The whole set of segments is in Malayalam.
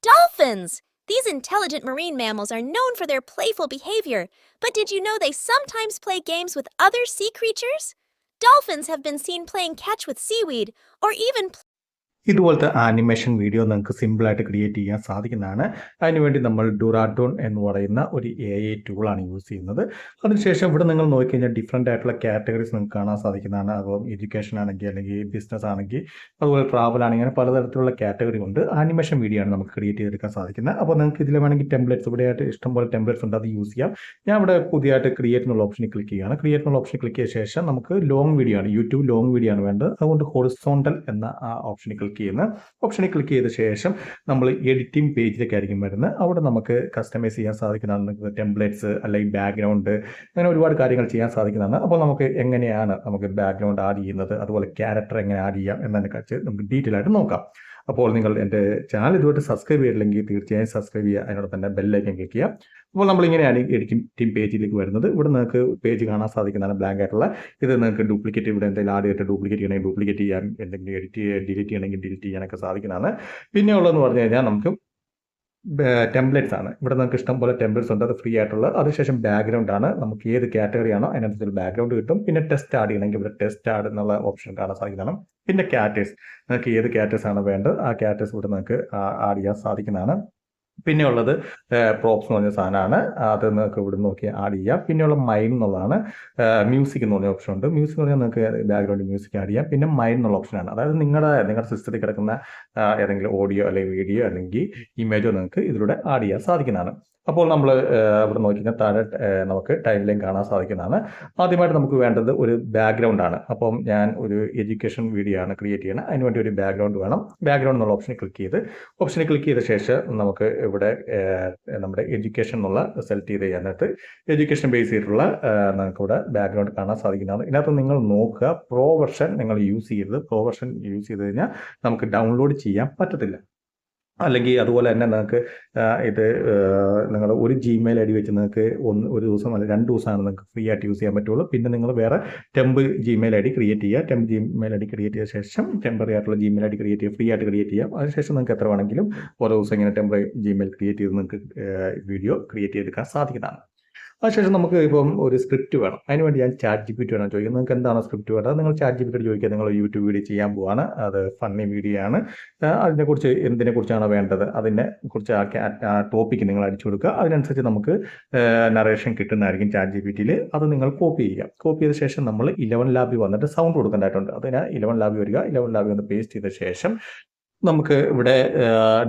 Dolphins! These intelligent marine mammals are known for their playful behavior, but did you know they sometimes play games with other sea creatures? Dolphins have been seen playing catch with seaweed or even ഇതുപോലത്തെ ആനിമേഷൻ വീഡിയോ നിങ്ങൾക്ക് സിമ്പിളായിട്ട് ക്രിയേറ്റ് ചെയ്യാൻ സാധിക്കുന്നതാണ്. അതിനുവേണ്ടി നമ്മൾ ഡുറാഡോൺ എന്ന് പറയുന്ന ഒരു എ ഐ ടൂളാണ് യൂസ് ചെയ്യുന്നത്. അതിനുശേഷം ഇവിടെ നിങ്ങൾ നോക്കിക്കഴിഞ്ഞാൽ ഡിഫറെന്റ് ആയിട്ടുള്ള കാറ്റഗറീസ് നിങ്ങൾക്ക് കാണാൻ സാധിക്കുന്നതാണ്. അപ്പം എഡ്യൂക്കേഷൻ ആണെങ്കിൽ അല്ലെങ്കിൽ ബിസിനസ് ആണെങ്കിൽ അതുപോലെ ട്രാവൽ ആണെങ്കിൽ അങ്ങനെ പലതരത്തിലുള്ള കാറ്റഗറി ഉണ്ട്. ആനിമേഷൻ വീഡിയോ ആണ് നമുക്ക് ക്രിയേറ്റ് ചെയ്തെടുക്കാൻ സാധിക്കുന്നത്. അപ്പോൾ നിങ്ങൾക്ക് ഇതിൽ വേണമെങ്കിൽ ടെംപ്ലേറ്റ്സ് ഇവിടെയായിട്ട് ഇഷ്ടംപോലെ ടെംപ്ലേറ്റ്സ് ഉണ്ട്. അത് യൂസ് ചെയ്യാം. ഞാൻ ഇവിടെ പുതിയതായിട്ട് ക്രിയേറ്റ് എന്നുള്ള ഓപ്ഷനിൽ ക്ലിക്ക് ചെയ്യുകയാണ്. ക്രിയേറ്റ് എന്നുള്ള ഓപ്ഷനിൽ ക്ലിക്ക് ചെയ്ത ശേഷം നമുക്ക് ലോങ് വീഡിയോ ആണ്. യൂട്യൂബ് ലോങ് വീഡിയോ ആണ് വേണ്ടത്. അതുകൊണ്ട് ഹോറിസോണ്ടൽ എന്ന ആ ഓപ്ഷനിൽ ക്ലിക്ക് ചെയ്യുന്ന ഓപ്ഷനിൽ ക്ലിക്ക് ചെയ്ത ശേഷം നമ്മൾ എഡിറ്റിംഗ് പേജിലേക്ക് ആയിരിക്കും വരുന്നത്. അവിടെ നമുക്ക് കസ്റ്റമൈസ് ചെയ്യാൻ സാധിക്കുന്നതാണ്. ടെംപ്ലേറ്റ്സ് അല്ലെങ്കിൽ ബാക്ക്ഗ്രൗണ്ട് അങ്ങനെ ഒരുപാട് കാര്യങ്ങൾ ചെയ്യാൻ സാധിക്കുന്നതാണ്. അപ്പോൾ നമുക്ക് എങ്ങനെയാണ് നമുക്ക് ബാക്ക്ഗ്രൗണ്ട് ആഡ് ചെയ്യുന്നത്? അതുപോലെ ക്യാരക്ടർ എങ്ങനെ ആഡ് ചെയ്യാം? എന്നതിനെ കുറിച്ച് നമുക്ക് ഡീറ്റെയിൽ ആയിട്ട് നോക്കാം. അപ്പോൾ നിങ്ങൾ എന്റെ ചാനൽ ഇതുമായിട്ട് സബ്സ്ക്രൈബ് ചെയ്തില്ലെങ്കിൽ തീർച്ചയായും സബ്സ്ക്രൈബ് ചെയ്യുക. അതിനോടൊപ്പം തന്നെ ബെല്ലൈക്കൻ ക്ലിക്ക് ചെയ്യുക. അപ്പോൾ നമ്മൾ ഇങ്ങനെയാണ് എഡിറ്റിംഗ് ടീം പേജിലേക്ക് വരുന്നത്. ഇവിടെ നിങ്ങൾക്ക് പേജ് കാണാൻ സാധിക്കുന്നതാണ് ബ്ലാങ്ക് ആയിട്ടുള്ള. ഇത് നിങ്ങൾക്ക് ഡ്യൂപ്ലിക്കേറ്റ് ഇവിടെ എന്തെങ്കിലും ചെയ്തിട്ട് ഡ്യൂപ്ലിക്കേറ്റ് ചെയ്യണമെങ്കിൽ ഡ്യൂപ്ലിക്കേറ്റ് ചെയ്യാൻ എന്തെങ്കിലും എഡിറ്റ് ഡിലീറ്റ് ചെയ്യണമെങ്കിൽ ഡിലീറ്റ് ചെയ്യാനൊക്കെ സാധിക്കുന്നതാണ്. പിന്നെ ഉള്ളതെന്ന് പറഞ്ഞു കഴിഞ്ഞാൽ നമുക്ക് ടെംപ്ലേറ്റ്സ് ആണ്. ഇവിടെ നമുക്ക് ഇഷ്ടം പോലെ ടെംപ്ലേറ്റ്സ് ഉണ്ട്. അത് ഫ്രീ ആയിട്ടുള്ള അതിനുശേഷം ബാക്ക്ഗ്രൗണ്ട് ആണ്. നമുക്ക് ഏത് കാറ്റഗറി ആണോ അതിനനുസരിച്ച് ബാക്ക്ഗ്രൗണ്ട് കിട്ടും. പിന്നെ ടെസ്റ്റ് ആഡ് ചെയ്യണമെങ്കിൽ ഇവിടെ ടെസ്റ്റ് ആഡ് എന്നുള്ള ഓപ്ഷൻ കാണാൻ സാധിക്കുന്നതാണ് പിന്നെ കാറ്റേഴ്സ് നിങ്ങൾക്ക് ഏത് കാറ്റേഴ്സ് ആണ് വേണ്ടത്? ആ കാറ്റേഴ്സ് ഇവിടെ നിങ്ങൾക്ക് ആഡ് ചെയ്യാൻ സാധിക്കുന്നതാണ്. പിന്നെ ഉള്ളത് പ്രോപ്സ് എന്ന് പറഞ്ഞ സാധനമാണ് അത് നിങ്ങൾക്ക് ഇവിടെ നോക്കി ആഡ് ചെയ്യാം. പിന്നെയുള്ള മൈൻ എന്നുള്ളതാണ് മ്യൂസിക് എന്ന് പറഞ്ഞ ഓപ്ഷൻ ഉണ്ട്. മ്യൂസിക് എന്ന് പറഞ്ഞാൽ നിങ്ങൾക്ക് ബാക്ക്ഗ്രൗണ്ട് മ്യൂസിക് ആഡ് ചെയ്യാം. പിന്നെ മൈൻ എന്നുള്ള ഓപ്ഷനാണ് അതായത് നിങ്ങളുടെ നിങ്ങളുടെ സിസ്റ്റത്തിൽ കിടക്കുന്ന ഏതെങ്കിലും ഓഡിയോ അല്ലെങ്കിൽ വീഡിയോ അല്ലെങ്കിൽ ഇമേജോ നിങ്ങൾക്ക് ഇതിലൂടെ ആഡ് ചെയ്യാൻ സാധിക്കുന്നതാണ്. അപ്പോൾ നമ്മൾ ഇവിടെ നോക്കിക്കഴിഞ്ഞാൽ താഴെ നമുക്ക് ടൈം ലൈൻ കാണാൻ സാധിക്കുന്നതാണ്. ആദ്യമായിട്ട് നമുക്ക് വേണ്ടത് ഒരു ബാക്ക്ഗ്രൗണ്ട് ആണ്. അപ്പം ഞാൻ ഒരു എഡ്യൂക്കേഷൻ വീഡിയോ ആണ് ക്രിയേറ്റ് ചെയ്യണം. അതിനുവേണ്ടി ഒരു ബാക്ക്ഗ്രൗണ്ട് വേണം. ബാക്ക്ഗ്രൗണ്ട് എന്നുള്ള ഓപ്ഷനിൽ ക്ലിക്ക് ചെയ്ത് ഓപ്ഷനിൽ ക്ലിക്ക് ചെയ്ത ശേഷം നമുക്ക് ഇവിടെ നമ്മുടെ എഡ്യൂക്കേഷൻ എന്നുള്ള സെലക്ട് ചെയ്ത് അതിനകത്ത് എഡ്യൂക്കേഷൻ ബേസ് ചെയ്തിട്ടുള്ള നമുക്ക് ഇവിടെ ബാക്ക്ഗ്രൗണ്ട് കാണാൻ സാധിക്കുന്നതാണ്. ഇതിനകത്ത് നിങ്ങൾ നോക്കുക. പ്രോ വെർഷൻ നിങ്ങൾ യൂസ് ചെയ്യരുത്. പ്രോ വെർഷൻ യൂസ് ചെയ്ത് കഴിഞ്ഞാൽ നമുക്ക് ഡൗൺലോഡ് ചെയ്യാൻ പറ്റത്തില്ല. അല്ലെങ്കിൽ അതുപോലെ തന്നെ നിങ്ങൾക്ക് ഇത് നിങ്ങൾ ഒരു ജിമെയിൽ ഐ ഡി വെച്ച് നിങ്ങൾക്ക് ഒന്ന് ഒരു ദിവസം അല്ലെങ്കിൽ രണ്ട് ദിവസമാണ് നിങ്ങൾക്ക് ഫ്രീ ആയിട്ട് യൂസ് ചെയ്യാൻ പറ്റുള്ളൂ. പിന്നെ നിങ്ങൾ വേറെ temp Gmail I D create ചെയ്യുക. Temp Gmail I D create ചെയ്ത ശേഷം ടെമ്പററി ആയിട്ടുള്ള ജിമെയിൽ ഐ ഡി ക്രിയേറ്റ് ചെയ്യുക. ഫ്രീ ആയിട്ട് ക്രിയേറ്റ് ചെയ്യാം. അതിനുശേഷം നിങ്ങൾക്ക് എത്ര വേണമെങ്കിലും ഓരോ ദിവസം ഇങ്ങനെ ടെമ്പറി ജിമെയിൽ ക്രിയേറ്റ് ചെയ്ത് നിങ്ങൾക്ക് വീഡിയോ ക്രിയേറ്റ് ചെയ്തെടുക്കാൻ സാധിക്കുന്നതാണ്. അതിനുശേഷം നമുക്ക് ഇപ്പം ഒരു സ്ക്രിപ്റ്റ് വേണം. അതിന് വേണ്ടി ഞാൻ ചാറ്റ് ജി പി ടി വേണം ചോദിക്കുന്നത്. നിങ്ങൾക്ക് എന്താണ് സ്ക്രിപ്റ്റ് വേണ്ടത്? നിങ്ങൾ ചാറ്റ് ജി പി ടി ചോദിക്കുക. നിങ്ങൾ യൂട്യൂബ് വീഡിയോ ചെയ്യാൻ പോവാണ്. അത് ഫണ്ണി വീഡിയോ ആണ്. അതിനെക്കുറിച്ച് എന്തിനെ കുറിച്ചാണ് വേണ്ടത്? അതിനെ കുറിച്ച് ആ ടോപ്പിക്ക് നിങ്ങൾ അടിച്ചു കൊടുക്കുക. അതിനനുസരിച്ച് നമുക്ക് നറേഷൻ കിട്ടുന്നതായിരിക്കും ചാറ്റ് ജി പി ടിയിൽ അത് നിങ്ങൾ കോപ്പി ചെയ്യുക. കോപ്പി ചെയ്ത ശേഷം നമ്മൾ ഇലവൻ ലാബി വന്നിട്ട് സൗണ്ട് കൊടുക്കേണ്ടതായിട്ടുണ്ട്. അതിന് ഇലവൻ ലാബി വരിക. ഇലവൻ ലാബി വന്ന് പേസ്റ്റ് ചെയ്ത ശേഷം നമുക്ക് ഇവിടെ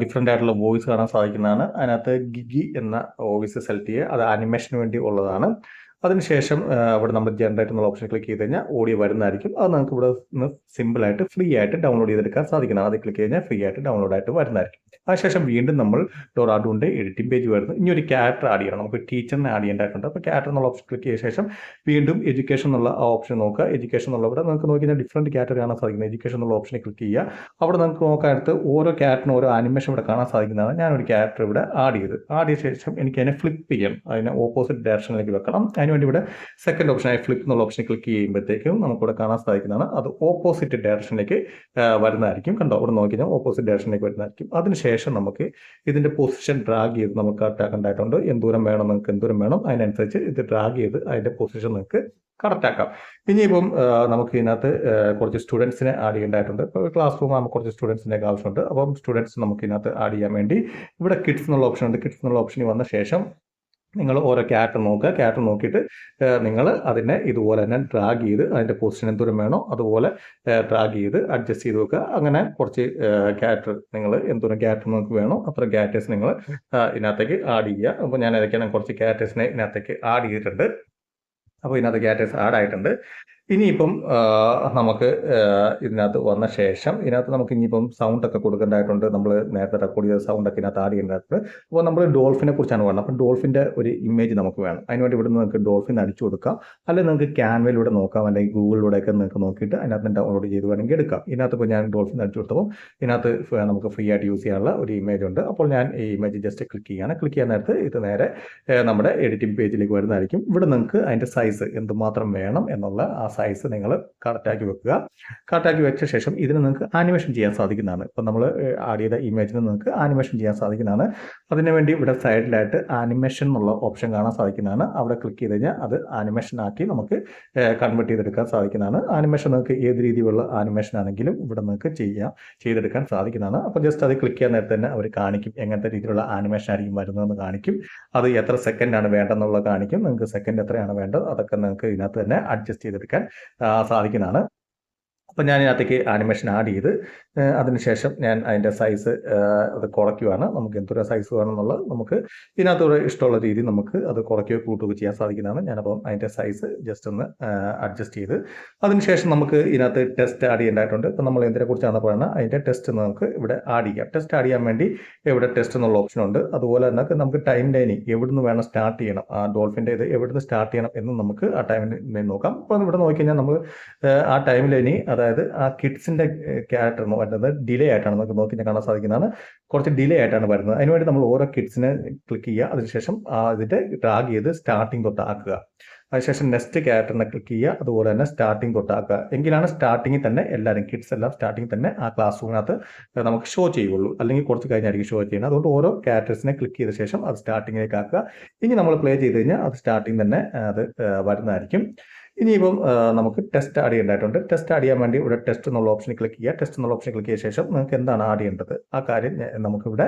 ഡിഫറെന്റ് ആയിട്ടുള്ള വോയിസ് കാണാൻ സാധിക്കുന്നതാണ്. അതിനകത്ത് ഗിഗി എന്ന വോയിസ് സെലക്ട് ചെയ്യുക. അത് ആനിമേഷന് വേണ്ടി ഉള്ളതാണ്. അതിനുശേഷം ഇവിടെ നമ്മൾ ജനറേറ്റ് എന്നുള്ള ഓപ്ഷൻ ക്ലിക്ക് ചെയ്ത് കഴിഞ്ഞാൽ ഓഡിയോ വരുന്നതായിരിക്കും. അത് നമുക്ക് ഇവിടെ നിന്ന് സിമ്പിൾ ആയിട്ട് ഫ്രീ ആയിട്ട് ഡൗൺലോഡ് ചെയ്തെടുക്കാൻ സാധിക്കണം. അത് ക്ലിക്ക് കഴിഞ്ഞാൽ ഫ്രീ ആയിട്ട് ഡൗൺലോഡ് ആയിട്ട് വരുന്നതായിരിക്കും. അതിനുശേഷം വീണ്ടും നമ്മൾ ഡോറാഡുണ്ട് എഡിറ്റിംഗ് പേജ് വരുന്നു. ഇനി ഒരു ക്യാരക്ടർ ആഡ് ചെയ്യണം. നമുക്ക് ടീച്ചറിനെ ആഡ് ചെയ്യേണ്ടതായിട്ടുണ്ട് അപ്പോൾ ക്യാരക്ടർ എന്നുള്ള ഓപ്ഷൻ ക്ലിക്ക് ചെയ്ത ശേഷം വീണ്ടും എഡ്യൂക്കേഷൻ എന്നുള്ള ആ ഓപ്ഷൻ നോക്കുക. എഡ്യൂക്കേഷൻ എന്നുള്ള ഇവിടെ നമുക്ക് നോക്കി കഴിഞ്ഞാൽ ഡിഫറെന്റ് കാറ്റഗറി കാണാൻ സാധിക്കുന്നത്. എഡ്യൂക്കേഷൻ എന്നുള്ള ഓപ്ഷനിൽ ക്ലിക്ക് ചെയ്യുക. അവിടെ നമുക്ക് നോക്കാൻ അടുത്ത് ഓരോ ക്യാരക്ടറിനും ഓരോ ആനിമേഷൻ ഇവിടെ കാണാൻ സാധിക്കുന്നതാണ്. ഞാനൊരു ക്യാരക്ടർ ഇവിടെ ആഡ് ചെയ്ത്. ആഡ് ചെയ്ത ശേഷം എനിക്ക് അതിനെ ഫ്ലിപ്പ് ചെയ്യണം അതിനെ ഓപ്പോസിറ്റ് ഡയറക്ഷനിലേക്ക് വെക്കണം. അതിനുവേണ്ടി ഇവിടെ സെക്കൻഡ് ഓപ്ഷനായി ഫ്ലിപ്പ് എന്നുള്ള ഓപ്ഷൻ ക്ലിക്ക് ചെയ്യുമ്പോഴത്തേക്കും നമുക്കിവിടെ കാണാൻ സാധിക്കുന്നതാണ് അത് ഓപ്പോസിറ്റ് ഡയറക്ഷനിലേക്ക് വരുന്നതായിരിക്കും. കണ്ടോ? അവിടെ നോക്കി കഴിഞ്ഞാൽ ഓപ്പോസിറ്റ് ഡയറക്ഷനിലേക്ക് വരുന്നതായിരിക്കും. അതിനുശേഷം നമുക്ക് ഇതിന്റെ പൊസിഷൻ ഡ്രാഗ് ചെയ്ത് നമുക്ക് കണ്ടായിട്ടുണ്ട് എന്തൂരം വേണം നമുക്ക് എന്തൂരം വേണം? അതിനനുസരിച്ച് ഇത് ഡ്രാഗ് ചെയ്ത് അതിന്റെ പൊസിഷൻ നിങ്ങൾക്ക് കറക്റ്റ് ആക്കാം. ഇനിയിപ്പം നമുക്ക് ഇതിനകത്ത് കുറച്ച് സ്റ്റുഡൻസിനെ ആഡ് ചെയ്യേണ്ടതായിട്ടുണ്ട്. ഇപ്പോൾ ക്ലാസ് റൂം ആകുമ്പോൾ കുറച്ച് സ്റ്റുഡൻസിന്റെ ആവശ്യമുണ്ട്. അപ്പം സ്റ്റുഡൻസ് നമുക്ക് ഇതിനകത്ത് ആഡ് ചെയ്യാൻ വേണ്ടി ഇവിടെ കിഡ്സ് എന്നുള്ള ഓപ്ഷൻ ഉണ്ട്. കിഡ്സ് എന്നുള്ള ഓപ്ഷനിൽ വന്ന ശേഷം നിങ്ങൾ ഓരോ ക്യാരക്ടർ നോക്കുക. ക്യാരക്ടർ നോക്കിയിട്ട് നിങ്ങൾ അതിനെ ഇതുപോലെ തന്നെ ഡ്രാഗ് ചെയ്ത് അതിന്റെ പൊസിഷൻ എന്തോരം വേണോ അതുപോലെ ഡ്രാഗ് ചെയ്ത് അഡ്ജസ്റ്റ് ചെയ്ത് വെക്കുക. അങ്ങനെ കുറച്ച് ക്യാരക്ടർ നിങ്ങൾ എന്തോരം ക്യാരക്ടർ നിങ്ങൾക്ക് വേണോ അത്ര ക്യാരക്ടേഴ്സ് നിങ്ങൾ ഇതിനകത്തേക്ക് ആഡ് ചെയ്യുക. അപ്പോൾ ഞാൻ ഏതൊക്കെയാണ് കുറച്ച് ക്യാരക്ടേഴ്സിനെ ഇതിനകത്തേക്ക് ആഡ് ചെയ്തിട്ടുണ്ട്. അപ്പോൾ ഇതിനകത്ത് ക്യാരക്ടേഴ്സ് ആഡ് ആയിട്ടുണ്ട്. ഇനിയിപ്പം നമുക്ക് ഇതിനകത്ത് വന്ന ശേഷം ഇതിനകത്ത് നമുക്ക് ഇനിയിപ്പം സൗണ്ട് ഒക്കെ കൊടുക്കേണ്ടതായിട്ടുണ്ട്. നമ്മൾ നേരത്തെ റെക്കോർഡ് ചെയ്ത സൗണ്ട് ഒക്കെ ഇതിനകത്ത് ആഡ് ചെയ്യേണ്ടതായിട്ടുണ്ട്. അപ്പോൾ നമ്മൾ ഡോൾഫിനെ കുറിച്ചാണ് വേണം അപ്പം ഡോൾഫിന്റെ ഒരു ഇമേജ് നമുക്ക് വേണം. അതിനുവേണ്ടി ഇവിടെ നിങ്ങൾക്ക് ഡോൾഫിൻ അടിച്ചു കൊടുക്കാം. അല്ലെങ്കിൽ നിങ്ങൾക്ക് ക്യാൻവയിലൂടെ നോക്കാം. അല്ലെങ്കിൽ ഗൂഗിളിലൂടെയൊക്കെ നിങ്ങൾക്ക് നോക്കിയിട്ട് അതിനകത്ത് ഡൗൺലോഡ് ചെയ്ത് വേണമെങ്കിൽ എടുക്കാം. ഇതിനകത്ത് ഇപ്പോൾ ഞാൻ ഡോൾഫിൻ അടിച്ചു കൊടുത്തപ്പോൾ ഇതിനകത്ത് നമുക്ക് ഫ്രീ ആയിട്ട് യൂസ് ചെയ്യാനുള്ള ഒരു ഇമേജ് ഉണ്ട്. അപ്പോൾ ഞാൻ ഈ ഇമേജ് ജസ്റ്റ് ക്ലിക്ക് ചെയ്യാണ് ക്ലിക്ക് ചെയ്യാൻ നേരത്ത് ഇത് നേരെ നമ്മുടെ എഡിറ്റിംഗ് പേജിലേക്ക് വരുന്നതായിരിക്കും. ഇവിടെ നിങ്ങൾക്ക് അതിന്റെ സൈസ് എന്തുമാത്രം വേണം എന്നുള്ള ആ സൈസ് നിങ്ങൾ കറക്റ്റാക്കി വെക്കുക. കറക്റ്റാക്കി വെച്ച ശേഷം ഇതിന് നിങ്ങൾക്ക് ആനിമേഷൻ ചെയ്യാൻ സാധിക്കുന്നതാണ്. ഇപ്പം നമ്മൾ ആഡ് ചെയ്ത ഇമേജിന് നിങ്ങൾക്ക് ആനിമേഷൻ ചെയ്യാൻ സാധിക്കുന്നതാണ്. അതിനുവേണ്ടി ഇവിടെ സൈഡിലായിട്ട് ആനിമേഷൻ എന്നുള്ള ഓപ്ഷൻ കാണാൻ സാധിക്കുന്നതാണ്. അവിടെ ക്ലിക്ക് ചെയ്ത് കഴിഞ്ഞാൽ അത് ആനിമേഷൻ ആക്കി നമുക്ക് കൺവേർട്ട് ചെയ്തെടുക്കാൻ സാധിക്കുന്നതാണ്. ആനിമേഷൻ നിങ്ങൾക്ക് ഏത് രീതിയിലുള്ള ആനിമേഷൻ ആണെങ്കിലും ഇവിടെ നിങ്ങൾക്ക് ചെയ്യാം ചെയ്തെടുക്കാൻ സാധിക്കുന്നതാണ്. അപ്പോൾ ജസ്റ്റ് അത് ക്ലിക്ക് ചെയ്യാൻ നേരത്തെ തന്നെ അവർ കാണിക്കും എങ്ങനത്തെ രീതിയിലുള്ള ആനിമേഷൻ ആയിരിക്കും വരുന്നതെന്ന് കാണിക്കും. അത് എത്ര സെക്കൻഡാണ് വേണ്ടതെന്നുള്ളത് കാണിക്കും. നിങ്ങൾക്ക് സെക്കൻഡ് എത്രയാണ് വേണ്ടത് അതൊക്കെ നിങ്ങൾക്ക് ഇതിനകത്ത് തന്നെ അഡ്ജസ്റ്റ് ചെയ്തെടുക്കാൻ സാധിക്കുന്നതാണ്. അപ്പോൾ ഞാൻ ഇതിനകത്തേക്ക് ആനിമേഷൻ ആഡ് ചെയ്ത് അതിനുശേഷം ഞാൻ അതിന്റെ സൈസ് അത് കുറയ്ക്കുവാണ്. നമുക്ക് എന്തൊരു സൈസ് വേണമെന്നുള്ളത് നമുക്ക് ഇതിനകത്തൊരു ഇഷ്ടമുള്ള രീതി നമുക്ക് അത് കുറയ്ക്കുകയോ കൂട്ടുകയോ ചെയ്യാൻ സാധിക്കുന്നതാണ്. ഞാനപ്പം അതിന്റെ സൈസ് ജസ്റ്റ് ഒന്ന് അഡ്ജസ്റ്റ് ചെയ്ത് അതിനുശേഷം നമുക്ക് ഇതിനകത്ത് ടെസ്റ്റ് ആഡ് ചെയ്യേണ്ടതായിട്ടുണ്ട്. ഇപ്പം നമ്മൾ എന്തിനെ കുറിച്ചാണ് പറയുന്നത്? അതിന്റെ ടെസ്റ്റ് നമുക്ക് ഇവിടെ ആഡ് ചെയ്യാം. ടെസ്റ്റ് ആഡ് ചെയ്യാൻ വേണ്ടി ഇവിടെ ടെസ്റ്റ് എന്നുള്ള ഓപ്ഷൻ ഉണ്ട്. അതുപോലെ തന്നെ നമുക്ക് ടൈം ലൈനിങ് എവിടുന്ന് വേണം സ്റ്റാർട്ട് ചെയ്യണം? ആ ഡോൾഫിന്റെ ഇത് എവിടുന്ന് സ്റ്റാർട്ട് ചെയ്യണം എന്ന് നമുക്ക് ആ ടൈം ലൈൻ നോക്കാം. അപ്പോൾ ഇവിടെ നോക്കിക്കഴിഞ്ഞാൽ നമ്മൾ ആ ടൈം ലൈനി അതായത് ആ കിഡ്സിന്റെ ക്യാരക്ടർ വരുന്നത് ഡിലേ ആയിട്ടാണ് നമുക്ക് നോക്കി കാണാൻ സാധിക്കുന്നതാണ്. കുറച്ച് ഡിലേ ആയിട്ടാണ് വരുന്നത്. അതിനുവേണ്ടി നമ്മൾ ഓരോ കിഡ്സിനെ ക്ലിക്ക് ചെയ്യുക. അതിനുശേഷം ആ ഇതിന്റെ ഡ്രാഗ് ചെയ്ത് സ്റ്റാർട്ടിംഗ് തൊട്ട് ആക്കുക. അതിനുശേഷം നെക്സ്റ്റ് ക്യാരക്ടറിനെ ക്ലിക്ക് ചെയ്യുക. അതുപോലെ തന്നെ സ്റ്റാർട്ടിങ് തൊട്ടാക്കുക എങ്കിലാണ് സ്റ്റാർട്ടിങ്ങിൽ തന്നെ എല്ലാവരും കിഡ്സ് എല്ലാം സ്റ്റാർട്ടിങ്ങിൽ തന്നെ ആ ക്ലാസ് റൂമിനകത്ത് നമുക്ക് ഷോ ചെയ്യുള്ളൂ. അല്ലെങ്കിൽ കുറച്ച് കഴിഞ്ഞായിരിക്കും ഷോ ചെയ്യുന്നത്. അതുകൊണ്ട് ഓരോ ക്യാരക്ടേഴ്സിനെ ക്ലിക്ക് ചെയ്ത ശേഷം അത് സ്റ്റാർട്ടിങ്ങിലേക്ക് ആക്കുക. ഇനി നമ്മൾ പ്ലേ ചെയ്ത് കഴിഞ്ഞാൽ അത് സ്റ്റാർട്ടിങ് തന്നെ അത് വരുന്നതായിരിക്കും. ഇനിയിപ്പം നമുക്ക് ടെസ്റ്റ് ആഡ് ചെയ്യേണ്ടതായിട്ടുണ്ട്. ടെസ്റ്റ് ആഡ് ചെയ്യാൻ വേണ്ടി ഇവിടെ ടെസ്റ്റ് എന്നുള്ള ഓപ്ഷനിൽ ക്ലിക്ക് ചെയ്യുക. ടെസ്റ്റ് എന്നുള്ള ഓപ്ഷൻ ക്ലിക്ക് ചെയ്ത ശേഷം നിങ്ങൾക്ക് എന്താണ് ആഡ് ചെയ്യേണ്ടത്? ആ കാര്യം നമുക്കിവിടെ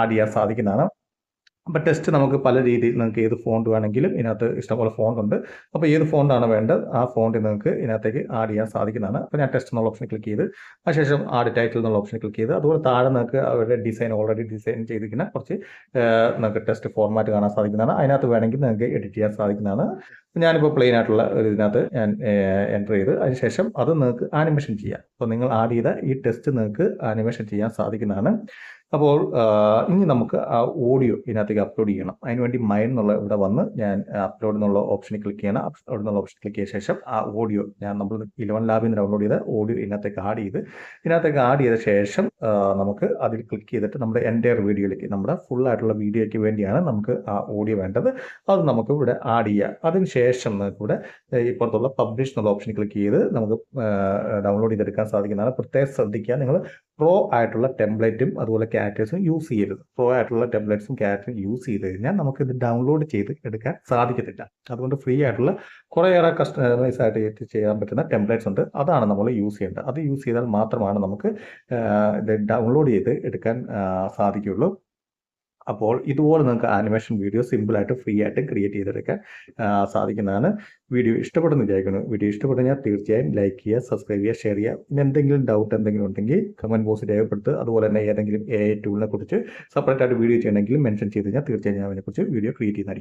ആഡ് ചെയ്യാൻ സാധിക്കുന്നതാണ്. അപ്പോൾ ടെസ്റ്റ് നമുക്ക് പല രീതിയിൽ നിങ്ങൾക്ക് ഏത് ഫോണ്ട് വേണമെങ്കിലും ഇതിനകത്ത് ഇഷ്ടംപോലെ ഫോണ്ട് ഉണ്ട്. അപ്പോൾ ഏത് ഫോണ്ടാണ് വേണ്ടത്? ആ ഫോണ്ട് നിങ്ങൾക്ക് ഇതിനകത്തേക്ക് ആഡ് ചെയ്യാൻ സാധിക്കുന്നതാണ്. അപ്പോൾ ഞാൻ ടെസ്റ്റ് എന്നുള്ള ഓപ്ഷൻ ക്ലിക്ക് ചെയ്ത് അതിനുശേഷം ആഡ് ടൈറ്റിൽ എന്നുള്ള ഓപ്ഷൻ ക്ലിക്ക് ചെയ്ത് അതുപോലെ താഴെ നിങ്ങൾക്ക് അവരുടെ ഡിസൈൻ ഓൾറെഡി ഡിസൈൻ ചെയ്തിരിക്കുന്ന കുറച്ച് നിങ്ങൾക്ക് ടെസ്റ്റ് ഫോർമാറ്റ് കാണാൻ സാധിക്കുന്നതാണ്. അതിനകത്ത് വേണമെങ്കിൽ നിങ്ങൾക്ക് എഡിറ്റ് ചെയ്യാൻ സാധിക്കുന്നതാണ്. ഞാനിപ്പോൾ പ്ലെയിൻ ആയിട്ടുള്ള ഒരു ഇതിനകത്ത് ഞാൻ എന്റർ ചെയ്ത് അതിനുശേഷം അത് നിങ്ങൾക്ക് ആനിമേഷൻ ചെയ്യാം. അപ്പോൾ നിങ്ങൾ ആഡ് ചെയ്ത ഈ ടെസ്റ്റ് നിങ്ങൾക്ക് ആനിമേഷൻ ചെയ്യാൻ സാധിക്കുന്നതാണ്. അപ്പോൾ ഇനി നമുക്ക് ആ ഓഡിയോ ഇതിനകത്തേക്ക് അപ്ലോഡ് ചെയ്യണം. അതിനുവേണ്ടി മൈൻ എന്നുള്ള ഇവിടെ വന്ന് ഞാൻ അപ്ലോഡ് എന്നുള്ള ഓപ്ഷനിൽ ക്ലിക്ക് ചെയ്യണം. അപ്ലോഡ് എന്നുള്ള ഓപ്ഷൻ ക്ലിക്ക് ചെയ്ത ശേഷം ആ ഓഡിയോ ഞാൻ നമ്മൾ ഇലവൻ ലാബിൽ നിന്ന് ഡൗൺലോഡ് ചെയ്ത ഓഡിയോ ഇതിനകത്തേക്ക് ആഡ് ചെയ്ത് ഇതിനകത്തേക്ക് ആഡ് ചെയ്ത ശേഷം നമുക്ക് അതിൽ ക്ലിക്ക് ചെയ്തിട്ട് നമ്മുടെ എന്റെ വീഡിയോയിലേക്ക് നമ്മുടെ ഫുൾ ആയിട്ടുള്ള വീഡിയോയ്ക്ക് വേണ്ടിയാണ് നമുക്ക് ആ ഓഡിയോ വേണ്ടത്. അത് നമുക്ക് ഇവിടെ ആഡ് ചെയ്യാം. അതിന് ശേഷം നമുക്ക് ഇവിടെ ഇപ്പുറത്തുള്ള പബ്ലിഷ് എന്നുള്ള ഓപ്ഷൻ ക്ലിക്ക് ചെയ്ത് നമുക്ക് ഡൗൺലോഡ് ചെയ്തെടുക്കാൻ സാധിക്കുന്നതാണ്. പ്രത്യേകം ശ്രദ്ധിക്കുക. നിങ്ങൾ പ്രോ ആയിട്ടുള്ള ടെംപ്ലേറ്റും അതുപോലെ ക്യാരക്ടേഴ്സും യൂസ് ചെയ്യരുത്. പ്രോ ആയിട്ടുള്ള ടെംപ്ലേറ്റ്സും ക്യാരക്ടറും യൂസ് ചെയ്ത് കഴിഞ്ഞാൽ നമുക്ക് ഇത് ഡൗൺലോഡ് ചെയ്ത് എടുക്കാൻ സാധിക്കത്തില്ല. അതുകൊണ്ട് ഫ്രീ ആയിട്ടുള്ള കുറേയേറെ കസ്റ്റമൈസ് ആയിട്ട് ചെയ്യാൻ പറ്റുന്ന ടെംപ്ലേറ്റ്സ് ഉണ്ട്. അതാണ് നമ്മൾ യൂസ് ചെയ്യേണ്ടത്. അത് യൂസ് ചെയ്താൽ മാത്രമാണ് നമുക്ക് ഇത് ഡൗൺലോഡ് ചെയ്ത് എടുക്കാൻ സാധിക്കുകയുള്ളൂ. അപ്പോൾ ഇതുപോലെ നിങ്ങൾക്ക് ആനിമേഷൻ വീഡിയോ സിമ്പിളായിട്ട് ഫ്രീ ആയിട്ട് ക്രിയേറ്റ് ചെയ്തെടുക്കാൻ സാധിക്കുന്നതാണ്. വീഡിയോ ഇഷ്ടപ്പെടുന്ന വിചാരിക്കുന്നു. വീഡിയോ ഇഷ്ടപ്പെട്ടെങ്കിൽ തീർച്ചയായും ലൈക്ക് ചെയ്യുക സബ്സ്ക്രൈബ് ചെയ്യുക ഷെയർ ചെയ്യുക. പിന്നെ എന്തെങ്കിലും ഡൗട്ട് എന്തെങ്കിലും ഉണ്ടെങ്കിൽ കമന്റ് ബോക്സിൽ രേഖപ്പെടുത്തുക. അതുപോലെ തന്നെ ഏതെങ്കിലും എ ടൂളിനെ കുറിച്ച് സെപ്പറേറ്റ് ആയിട്ട് വീഡിയോ ചെയ്യണമെങ്കിൽ മെൻഷൻ ചെയ്ത് കഴിഞ്ഞാൽ തീർച്ചയായും ഞാൻ അതിനെക്കുറിച്ച് വീഡിയോ ക്രിയേറ്റ് ചെയ്യുന്നതായിരിക്കും.